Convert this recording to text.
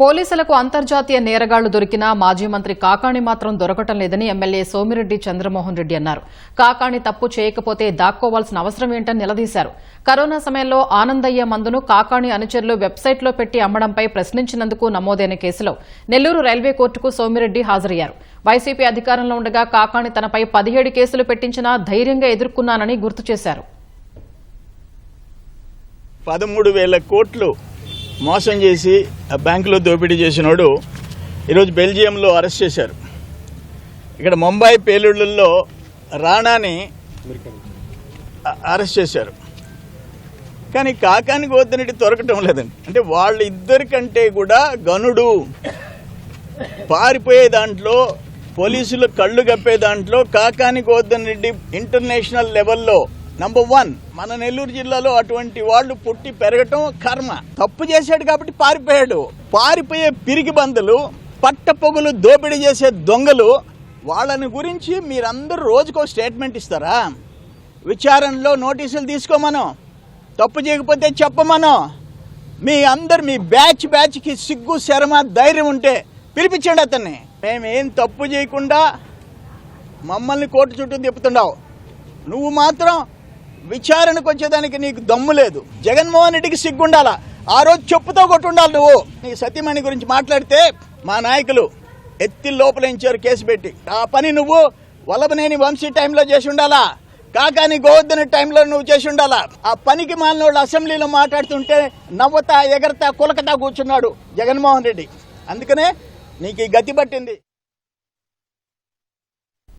పోలీసులకు అంతర్జాతీయ నేరగాళ్ళు దొరికినా మాజీ మంత్రి కాకాణి మాత్రం దొరకటం లేదని ఎమ్మెల్యే సోమిరెడ్డి చంద్రమోహన్ రెడ్డి అన్నారు. కాకాణి తప్పు చేయకపోతే దాక్కోవాల్సిన అవసరం ఏంటని నిలదీశారు. కరోనా సమయంలో ఆనందయ్య మందును కాకాణి అనుచరులు వెబ్సైట్లో పెట్టి అమ్మడంపై ప్రశ్నించినందుకు నమోదైన కేసులో నెల్లూరు రైల్వే కోర్టుకు సోమిరెడ్డి హాజరయ్యారు. వైసీపీ అధికారంలో ఉండగా కాకాణి తనపై పదిహేడు కేసులు పెట్టించినా ధైర్యంగా ఎదుర్కొన్నానని గుర్తు చేశారు. పదమూడు వేల కోట్లు మోసం చేసి ఆ బ్యాంకులో దోపిడీ చేసినోడు ఈరోజు బెల్జియంలో అరెస్ట్ చేశారు. ఇక్కడ ముంబై పేలుళ్ళల్లో రాణాని అరెస్ట్ చేశారు. కానీ కాకాని గోద్దరెడ్డి దొరకటం లేదండి. అంటే వాళ్ళిద్దరికంటే కూడా గనుడు పారిపోయే దాంట్లో పోలీసులు కళ్ళు కప్పే దాంట్లో కాకాని గోవర్ధన్ రెడ్డి ఇంటర్నేషనల్ లెవెల్లో నంబర్ వన్ మన నెల్లూరు జిల్లాలో అటువంటి వాళ్ళు పుట్టి పెరగటం కర్మ. తప్పు చేశాడు కాబట్టి పారిపోయాడు. పారిపోయే పిరికి బందులు పట్ట పొగులు దోపిడీ చేసే దొంగలు వాళ్ళని గురించి మీరందరూ రోజుకో స్టేట్మెంట్ ఇస్తారా? విచారణలో నోటీసులు తీసుకోమను. తప్పు చేయకపోతే చెప్పమను. మీ అందరు మీ బ్యాచ్ బ్యాచ్కి సిగ్గు శరమ ధైర్యం ఉంటే పిలిపించండి అతన్ని. మేమేం తప్పు చేయకుండా మమ్మల్ని కోర్టు చుట్టూ తిప్పుతుండవు. నువ్వు మాత్రం విచారణకు వచ్చేదానికి నీకు దమ్ము లేదు. జగన్మోహన్ రెడ్డికి సిగ్గుండాలా? ఆ రోజు చెప్పుతో కొట్టుండాలి నువ్వు. నీ సత్యమణి గురించి మాట్లాడితే మా నాయకులు ఎత్తి లోపలించారు కేసు పెట్టి. ఆ పని నువ్వు వల్లభనేని వంశీ టైంలో చేసి ఉండాలా కాకాని గోవర్ధన టైంలో నువ్వు చేసి ఉండాలా ఆ పనికి మాలినోళ్ళు అసెంబ్లీలో మాట్లాడుతుంటే నవ్వతా ఎగరతా కులకతా కూర్చున్నాడు జగన్మోహన్ రెడ్డి. అందుకనే నీకు ఈ గతి పట్టింది.